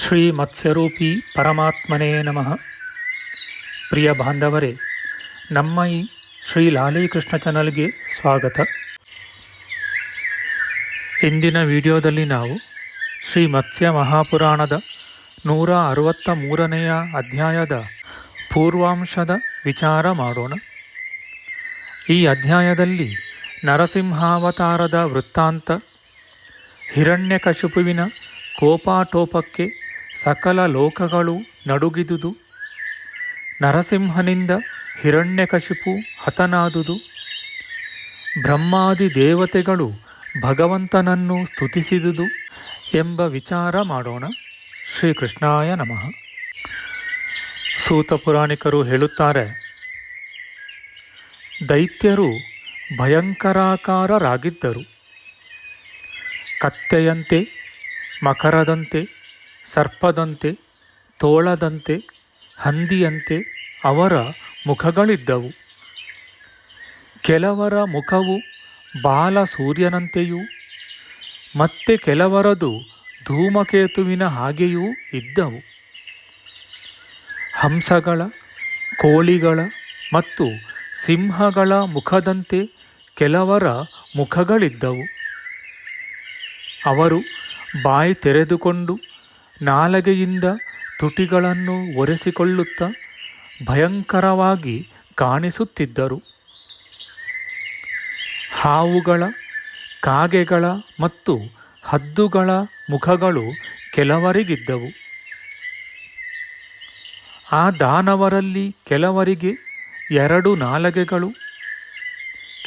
ಶ್ರುತೀನಾಂ ಶ್ರೀಮತ್ಸ್ಯರೂಪಿ ಪರಮಾತ್ಮನೇ ನಮಃ. ಪ್ರಿಯ ಬಾಂಧವರೇ, ನಮ್ಮ ಈ ಶ್ರೀ ಲಾಲೀಕೃಷ್ಣ ಚಾನಲ್ಗೆ ಸ್ವಾಗತ. ಇಂದಿನ ವಿಡಿಯೋದಲ್ಲಿ ನಾವು ಶ್ರೀ ಮತ್ಸ್ಯ ಮಹಾಪುರಾಣದ ನೂರ ಅರವತ್ತ ಮೂರನೆಯ ಅಧ್ಯಾಯದ ಪೂರ್ವಾಂಶದ ವಿಚಾರ ಮಾಡೋಣ. ಈ ಅಧ್ಯಾಯದಲ್ಲಿ ನರಸಿಂಹಾವತಾರದ ವೃತ್ತಾಂತ, ಹಿರಣ್ಯಕಶಿಪುವಿನ ಕೋಪಾಟೋಪಕ್ಕೆ ಸಕಲ ಲೋಕಗಳು ನಡುಗಿದುದು. ನರಸಿಂಹನಿಂದ ಹಿರಣ್ಯಕಶಿಪು ಹತನಾದುದು. ಬ್ರಹ್ಮಾದಿ ದೇವತೆಗಳು ಭಗವಂತನನ್ನು ಸ್ತುತಿಸಿದುದು ಎಂಬ ವಿಚಾರ ಮಾಡೋಣ. ಶ್ರೀಕೃಷ್ಣಾಯ ನಮಃ. ಸೂತ ಪುರಾಣಿಕರು ಹೇಳುತ್ತಾರೆ, ದೈತ್ಯರು ಭಯಂಕರಾಕಾರರಾಗಿದ್ದರು. ಕತ್ತೆಯಂತೆ, ಮಕರದಂತೆ ಸರ್ಪದಂತೆ, ತೋಳದಂತೆ, ಹಂದಿಯಂತೆ ಅವರ ಮುಖಗಳಿದ್ದವು. ಕೆಲವರ ಮುಖವು ಬಾಲ ಸೂರ್ಯನಂತೆಯೂ ಮತ್ತೆ ಕೆಲವರದು ಧೂಮಕೇತುವಿನ ಹಾಗೆಯೂ ಇದ್ದವು. ಹಂಸಗಳ, ಕೋಳಿಗಳ ಮತ್ತು ಸಿಂಹಗಳ ಮುಖದಂತೆ ಕೆಲವರ ಮುಖಗಳಿದ್ದವು. ಅವರು ಬಾಯಿ ತೆರೆದುಕೊಂಡು ನಾಲಗೆಯಿಂದ ತುಟಿಗಳನ್ನು ಒರೆಸಿಕೊಳ್ಳುತ್ತಾ ಭಯಂಕರವಾಗಿ ಕಾಣಿಸುತ್ತಿದ್ದರು. ಹಾವುಗಳ, ಕಾಗೆಗಳ ಮತ್ತು ಹದ್ದುಗಳ ಮುಖಗಳು ಕೆಲವರಿಗಿದ್ದವು. ಆ ದಾನವರಲ್ಲಿ ಕೆಲವರಿಗೆ ಎರಡು ನಾಲಗೆಗಳು,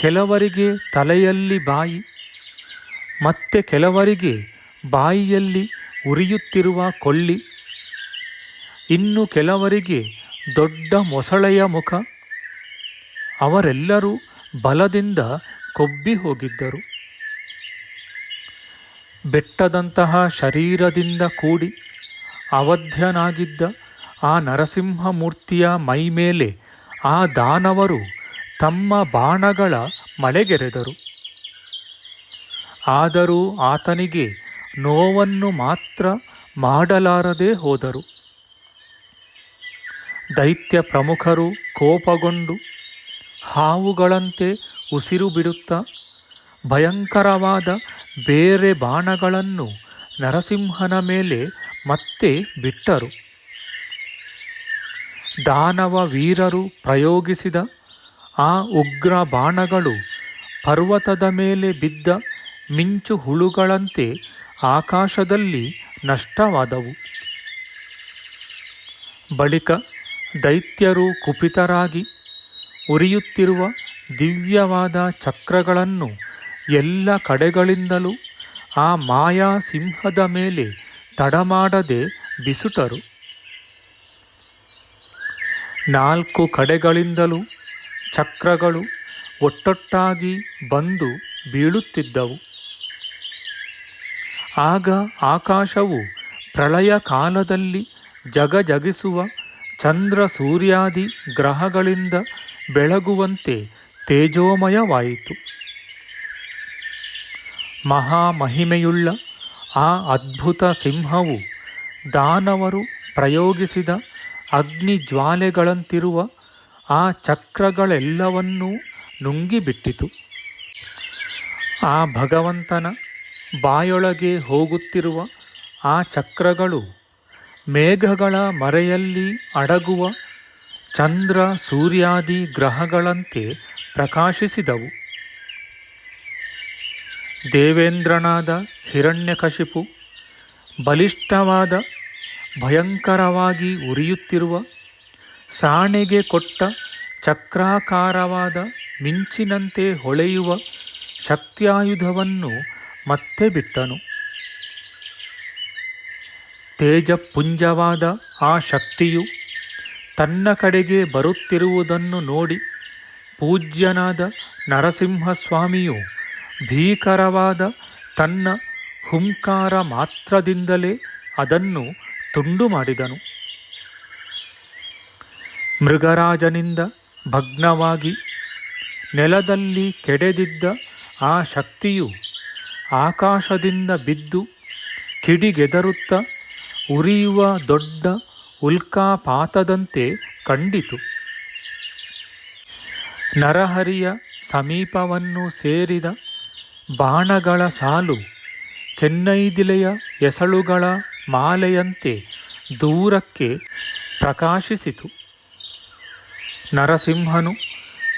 ಕೆಲವರಿಗೆ ತಲೆಯಲ್ಲಿ ಬಾಯಿ, ಮತ್ತೆ ಕೆಲವರಿಗೆ ಬಾಯಿಯಲ್ಲಿ ಉರಿಯುತ್ತಿರುವ ಕೊಳ್ಳಿ ಇನ್ನು ಕೆಲವರಿಗೆ ದೊಡ್ಡ ಮೊಸಳೆಯ ಮುಖ. ಅವರೆಲ್ಲರೂ ಬಲದಿಂದ ಕೊಬ್ಬಿ ಹೋಗಿದ್ದರು. ಬೆಟ್ಟದಂತಹ ಶರೀರದಿಂದ ಕೂಡಿ ಅವಧ್ಯನಾಗಿದ್ದ ಆ ನರಸಿಂಹಮೂರ್ತಿಯ ಮೈಮೇಲೆ ಆ ದಾನವರು ತಮ್ಮ ಬಾಣಗಳ ಮಳೆಗೆರೆದರು. ಆದರೂ ಆತನಿಗೆ ನೋವನ್ನು ಮಾತ್ರ ಮಾಡಲಾರದೆ ಹೋದರು. ದೈತ್ಯ ಪ್ರಮುಖರು ಕೋಪಗೊಂಡು ಹಾವುಗಳಂತೆ ಉಸಿರು ಬಿಡುತ್ತಾ ಭಯಂಕರವಾದ ಬೇರೆ ಬಾಣಗಳನ್ನು ನರಸಿಂಹನ ಮೇಲೆ ಮತ್ತೆ ಬಿಟ್ಟರು. ದಾನವ ವೀರರು ಪ್ರಯೋಗಿಸಿದ ಆ ಉಗ್ರ ಬಾಣಗಳು ಪರ್ವತದ ಮೇಲೆ ಬಿದ್ದ ಮಿಂಚು ಹುಳುಗಳಂತೆ ಆಕಾಶದಲ್ಲಿ ನಷ್ಟವಾದವು. ಬಳಿಕ ದೈತ್ಯರು ಕುಪಿತರಾಗಿ ಉರಿಯುತ್ತಿರುವ ದಿವ್ಯವಾದ ಚಕ್ರಗಳನ್ನು ಎಲ್ಲ ಕಡೆಗಳಿಂದಲೂ ಆ ಮಾಯಾ ಸಿಂಹದ ಮೇಲೆ ತಡಮಾಡದೆ ಬಿಸುಟರು. ನಾಲ್ಕು ಕಡೆಗಳಿಂದಲೂ ಚಕ್ರಗಳು ಒಟ್ಟೊಟ್ಟಾಗಿ ಬಂದು ಬೀಳುತ್ತಿದ್ದವು. ಆಗ ಆಕಾಶವು ಪ್ರಳಯ ಕಾಲದಲ್ಲಿ ಜಗಜಗಿಸುವ ಚಂದ್ರ ಸೂರ್ಯಾದಿ ಗ್ರಹಗಳಿಂದ ಬೆಳಗುವಂತೆ ತೇಜೋಮಯವಾಯಿತು. ಮಹಾಮಹಿಮೆಯುಳ್ಳ ಆ ಅದ್ಭುತ ಸಿಂಹವು ದಾನವರು ಪ್ರಯೋಗಿಸಿದ ಅಗ್ನಿ ಜ್ವಾಲೆಗಳಂತಿರುವ ಆ ಚಕ್ರಗಳೆಲ್ಲವನ್ನೂ ನುಂಗಿಬಿಟ್ಟಿತು. ಆ ಭಗವಂತನ ಬಾಯೊಳಗೆ ಹೋಗುತ್ತಿರುವ ಆ ಚಕ್ರಗಳು ಮೇಘಗಳ ಮರೆಯಲ್ಲಿ ಅಡಗುವ ಚಂದ್ರ ಸೂರ್ಯಾದಿ ಗ್ರಹಗಳಂತೆ ಪ್ರಕಾಶಿಸಿದವು. ದೇವೇಂದ್ರನಾದ ಹಿರಣ್ಯಕಶಿಪು ಬಲಿಷ್ಠವಾದ ಭಯಂಕರವಾಗಿ ಉರಿಯುತ್ತಿರುವ ಸಾಣೆಗೆ ಕೊಟ್ಟ ಚಕ್ರಾಕಾರವಾದ ಮಿಂಚಿನಂತೆ ಹೊಳೆಯುವ ಶಕ್ತ್ಯಾಯುಧವನ್ನು ಮತ್ತೆ ಬಿಟ್ಟನು. ತೇಜಪುಂಜವಾದ ಆ ಶಕ್ತಿಯು ತನ್ನ ಕಡೆಗೆ ಬರುತ್ತಿರುವುದನ್ನು ನೋಡಿ ಪೂಜ್ಯನಾದ ನರಸಿಂಹಸ್ವಾಮಿಯು ಭೀಕರವಾದ ತನ್ನ ಹುಂಕಾರ ಮಾತ್ರದಿಂದಲೇ ಅದನ್ನು ತುಂಡು ಮಾಡಿದನು. ಮೃಗರಾಜನಿಂದ ಭಗ್ನವಾಗಿ ನೆಲದಲ್ಲಿ ಕೆಡೆದಿದ್ದ ಆ ಶಕ್ತಿಯು ಆಕಾಶದಿಂದ ಬಿದ್ದು ಕಿಡಿಗೆದರುತ್ತ ಉರಿಯುವ ದೊಡ್ಡ ಉಲ್ಕಾಪಾತದಂತೆ ಕಂಡಿತು. ನರಹರಿಯ ಸಮೀಪವನ್ನು ಸೇರಿದ ಬಾಣಗಳ ಸಾಲು ಕೆನ್ನೈದಿಲೆಯ ಎಸಳುಗಳ ಮಾಲೆಯಂತೆ ದೂರಕ್ಕೆ ಪ್ರಕಾಶಿಸಿತು. ನರಸಿಂಹನು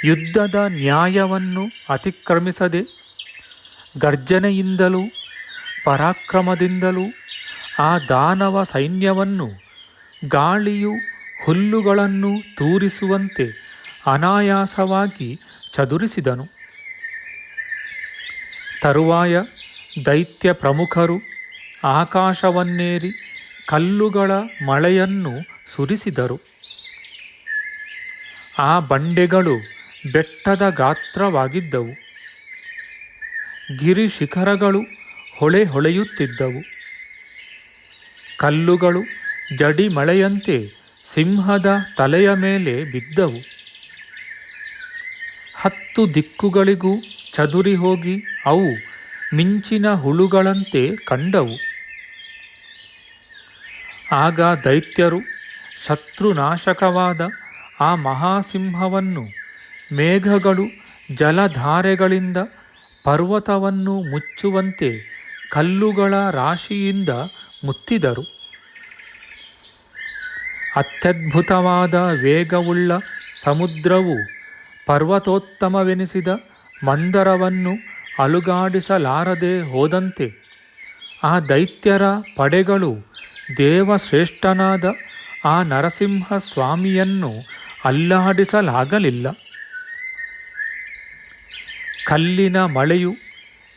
ಯುದ್ಧದ ನ್ಯಾಯವನ್ನು ಅತಿಕ್ರಮಿಸದೆ ಗರ್ಜನೆಯಿಂದಲೂ, ಪರಾಕ್ರಮದಿಂದಲೂ ಆ ದಾನವ ಸೈನ್ಯವನ್ನು, ಗಾಳಿಯು ಹುಲ್ಲುಗಳನ್ನು ತೂರಿಸುವಂತೆ ಅನಾಯಾಸವಾಗಿ ಚದುರಿಸಿದನು. ತರುವಾಯ ದೈತ್ಯ ಪ್ರಮುಖರು ಆಕಾಶವನ್ನೇರಿ ಕಲ್ಲುಗಳ ಮಳೆಯನ್ನು ಸುರಿಸಿದರು. ಆ ಬಂಡೆಗಳು ಬೆಟ್ಟದ ಗಾತ್ರವಾಗಿದ್ದವು. ಗಿರಿ ಶಿಖರಗಳು ಹೊಳೆ ಹೊಳೆಯುತ್ತಿದ್ದವು. ಕಲ್ಲುಗಳು ಜಡಿ ಮಳೆಯಂತೆ ಸಿಂಹದ ತಲೆಯ ಮೇಲೆ ಬಿದ್ದವು. ಹತ್ತು ದಿಕ್ಕುಗಳಿಗೂ ಚದುರಿ ಹೋಗಿ ಅವು ಮಿಂಚಿನ ಹುಳುಗಳಂತೆ ಕಂಡವು. ಆಗ ದೈತ್ಯರು ಶತ್ರುನಾಶಕವಾದ ಆ ಮಹಾಸಿಂಹವನ್ನು ಮೇಘಗಳು ಜಲಧಾರೆಗಳಿಂದ ಪರ್ವತವನ್ನು ಮುಚ್ಚುವಂತೆ ಕಲ್ಲುಗಳ ರಾಶಿಯಿಂದ ಮುತ್ತಿದರು. ಅತ್ಯದ್ಭುತವಾದ ವೇಗವುಳ್ಳ ಸಮುದ್ರವು ಪರ್ವತೋತ್ತಮವೆನಿಸಿದ ಮಂದರವನ್ನು ಅಲುಗಾಡಿಸಲಾರದೆ ಹೋದಂತೆ ಆ ದೈತ್ಯರ ಪಡೆಗಳು ದೇವಶ್ರೇಷ್ಠನಾದ ಆ ನರಸಿಂಹ ಸ್ವಾಮಿಯನ್ನು ಅಲ್ಲಾಡಿಸಲಾಗಲಿಲ್ಲ. ಕಲ್ಲಿನ ಮಳೆಯು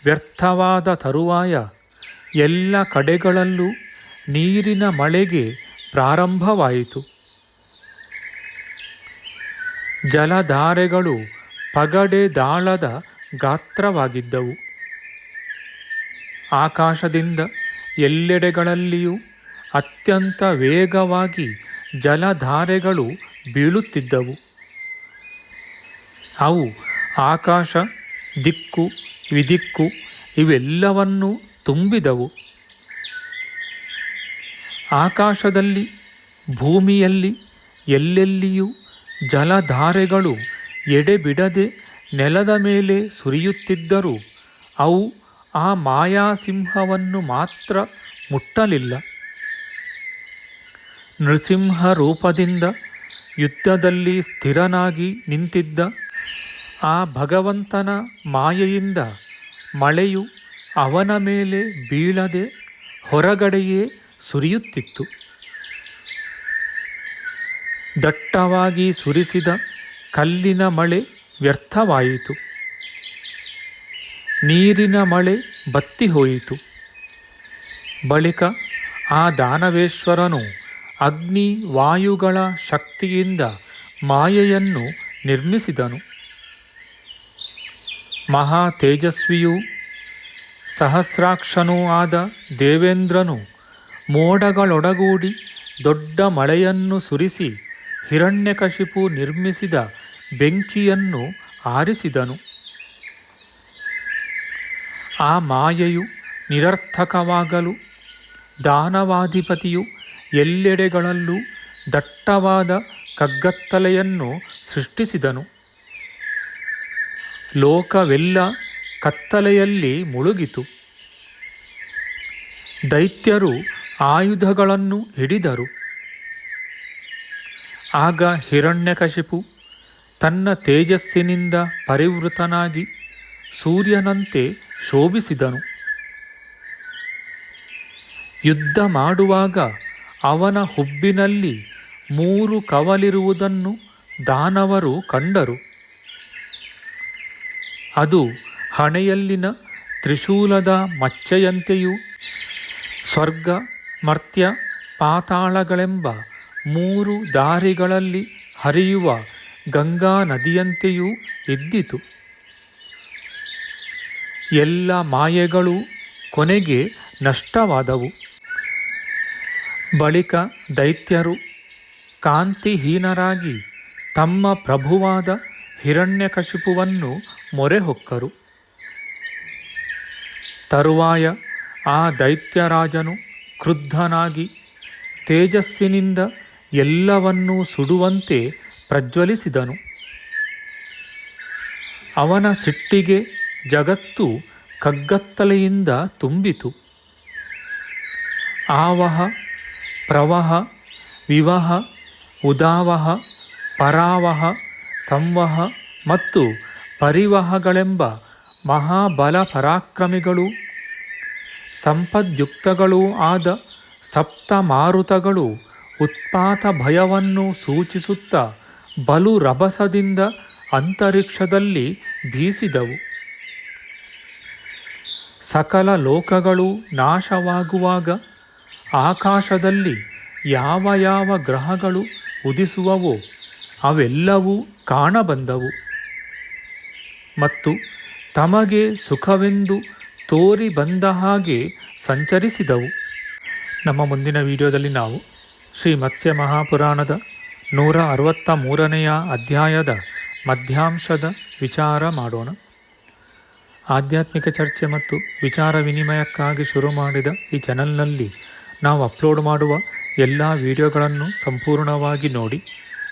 ವ್ಯರ್ಥವಾದ ತರುವಾಯ ಎಲ್ಲ ಕಡೆಗಳಲ್ಲೂ ನೀರಿನ ಮಳೆಗೆ ಪ್ರಾರಂಭವಾಯಿತು. ಜಲಧಾರೆಗಳು ಪಗಡೆದಾಳದ ಗಾತ್ರವಾಗಿದ್ದವು. ಆಕಾಶದಿಂದ ಎಲ್ಲೆಡೆಗಳಲ್ಲಿಯೂ ಅತ್ಯಂತ ವೇಗವಾಗಿ ಜಲಧಾರೆಗಳು ಬೀಳುತ್ತಿದ್ದವು. ಅವು ಆಕಾಶ ದಿಕ್ಕು, ವಿದಿಕ್ಕು ಇವೆಲ್ಲವನ್ನೂ ತುಂಬಿದವು. ಆಕಾಶದಲ್ಲಿ, ಭೂಮಿಯಲ್ಲಿ, ಎಲ್ಲೆಲ್ಲಿಯೂ ಜಲಧಾರೆಗಳು ಎಡೆಬಿಡದೆ ನೆಲದ ಮೇಲೆ ಸುರಿಯುತ್ತಿದ್ದರೂ ಅವು ಆ ಮಾಯಾಸಿಂಹವನ್ನು ಮಾತ್ರ ಮುಟ್ಟಲಿಲ್ಲ. ನೃಸಿಂಹ ರೂಪದಿಂದ ಯುದ್ಧದಲ್ಲಿ ಸ್ಥಿರನಾಗಿ ನಿಂತಿದ್ದ ಆ ಭಗವಂತನ ಮಾಯೆಯಿಂದ ಮಳೆಯು ಅವನ ಮೇಲೆ ಬೀಳದೆ ಹೊರಗಡೆಯೇ ಸುರಿಯುತ್ತಿತ್ತು. ದಟ್ಟವಾಗಿ ಸುರಿಸಿದ ಕಲ್ಲಿನ ಮಳೆ ವ್ಯರ್ಥವಾಯಿತು. ನೀರಿನ ಮಳೆ ಬತ್ತಿ ಹೋಯಿತು. ಬಳಿಕ ಆ ದಾನವೇಶ್ವರನು ಅಗ್ನಿ ವಾಯುಗಳ ಶಕ್ತಿಯಿಂದ ಮಾಯೆಯನ್ನು ನಿರ್ಮಿಸಿದನು. ಮಹಾ ತೇಜಸ್ವಿಯೂ ಸಹಸ್ರಾಕ್ಷನೂ ಆದ ದೇವೇಂದ್ರನು ಮೋಡಗಳೊಡಗೂಡಿ ದೊಡ್ಡ ಮಳೆಯನ್ನು ಸುರಿಸಿ ಹಿರಣ್ಯಕಶಿಪು ನಿರ್ಮಿಸಿದ ಬೆಂಕಿಯನ್ನು ಆರಿಸಿದನು. ಆ ಮಾಯೆಯು ನಿರರ್ಥಕವಾಗಲು ದಾನವಾಧಿಪತಿಯು ಎಲ್ಲೆಡೆಗಳಲ್ಲೂ ದಟ್ಟವಾದ ಕಗ್ಗತ್ತಲೆಯನ್ನು ಸೃಷ್ಟಿಸಿದನು. ಲೋಕವೆಲ್ಲ ಕತ್ತಲೆಯಲ್ಲಿ ಮುಳುಗಿತು. ದೈತ್ಯರು ಆಯುಧಗಳನ್ನು ಹಿಡಿದರು. ಆಗ ಹಿರಣ್ಯಕಶಿಪು ತನ್ನ ತೇಜಸ್ಸಿನಿಂದ ಪರಿವೃತನಾಗಿ ಸೂರ್ಯನಂತೆ ಶೋಭಿಸಿದನು. ಯುದ್ಧ ಮಾಡುವಾಗ ಅವನ ಹುಬ್ಬಿನಲ್ಲಿ ಮೂರು ಕವಲಿರುವುದನ್ನು ದಾನವರು ಕಂಡರು. ಅದು ಹಣೆಯಲ್ಲಿನ ತ್ರಿಶೂಲದ ಮಚ್ಚೆಯಂತೆಯೂ ಸ್ವರ್ಗ, ಮರ್ತ್ಯ, ಪಾತಾಳಗಳೆಂಬ ಮೂರು ದಾರಿಗಳಲ್ಲಿ ಹರಿಯುವ ಗಂಗಾ ನದಿಯಂತೆಯೂ ಇದ್ದಿತು. ಎಲ್ಲ ಮಾಯೆಗಳು ಕೊನೆಗೆ ನಷ್ಟವಾದವು. ಬಳಿಕ ದೈತ್ಯರು ಕಾಂತಿಹೀನರಾಗಿ ತಮ್ಮ ಪ್ರಭುವಾದ ಹಿರಣ್ಯಕಶಿಪುವನ್ನು ಮೊರೆ ಹೊಕ್ಕರು ತರುವಾಯ ಆ ದೈತ್ಯರಾಜನು ಕ್ರುದ್ಧನಾಗಿ ತೇಜಸ್ಸಿನಿಂದ ಎಲ್ಲವನ್ನೂ ಸುಡುವಂತೆ ಪ್ರಜ್ವಲಿಸಿದನು. ಅವನ ಸಿಟ್ಟಿಗೆ ಜಗತ್ತು ಕಗ್ಗತ್ತಲೆಯಿಂದ ತುಂಬಿತು. ಆವಹ, ಪ್ರವಹ, ವಿವಹ, ಉದಾವಹ, ಪರಾವಹ ಸಂವಹ ಮತ್ತು ಪರಿವಹಗಳೆಂಬ ಮಹಾಬಲ ಪರಾಕ್ರಮಿಗಳು ಸಂಪದ್ಯುಕ್ತಗಳೂ ಆದ ಸಪ್ತ ಮಾರುತಗಳು ಉತ್ಪಾತ ಭಯವನ್ನು ಸೂಚಿಸುತ್ತಾ ಬಲು ರಭಸದಿಂದ ಅಂತರಿಕ್ಷದಲ್ಲಿ ಬೀಸಿದವು. ಸಕಲ ಲೋಕಗಳು ನಾಶವಾಗುವಾಗ ಆಕಾಶದಲ್ಲಿ ಯಾವ ಯಾವ ಗ್ರಹಗಳು ಉದಿಸುವವೋ ಅವೆಲ್ಲವೂ ಕಾಣಬಂದವು. ಮತ್ತು ತಮಗೆ ಸುಖವೆಂದು ತೋರಿ ಬಂದ ಹಾಗೆ ಸಂಚರಿಸಿದವು. ನಮ್ಮ ಮುಂದಿನ ವಿಡಿಯೋದಲ್ಲಿ ನಾವು ಶ್ರೀ ಮತ್ಸ್ಯ ಮಹಾಪುರಾಣದ ನೂರ ಅರವತ್ತ ಮೂರನೆಯ ಅಧ್ಯಾಯದ ಮಧ್ಯಾಂಶದ ವಿಚಾರ ಮಾಡೋಣ. ಆಧ್ಯಾತ್ಮಿಕ ಚರ್ಚೆ ಮತ್ತು ವಿಚಾರ ವಿನಿಮಯಕ್ಕಾಗಿ ಶುರು ಮಾಡಿದ ಈ ಚಾನಲ್ನಲ್ಲಿ ನಾವು ಅಪ್ಲೋಡ್ ಮಾಡುವ ಎಲ್ಲ ವಿಡಿಯೋಗಳನ್ನು ಸಂಪೂರ್ಣವಾಗಿ ನೋಡಿ.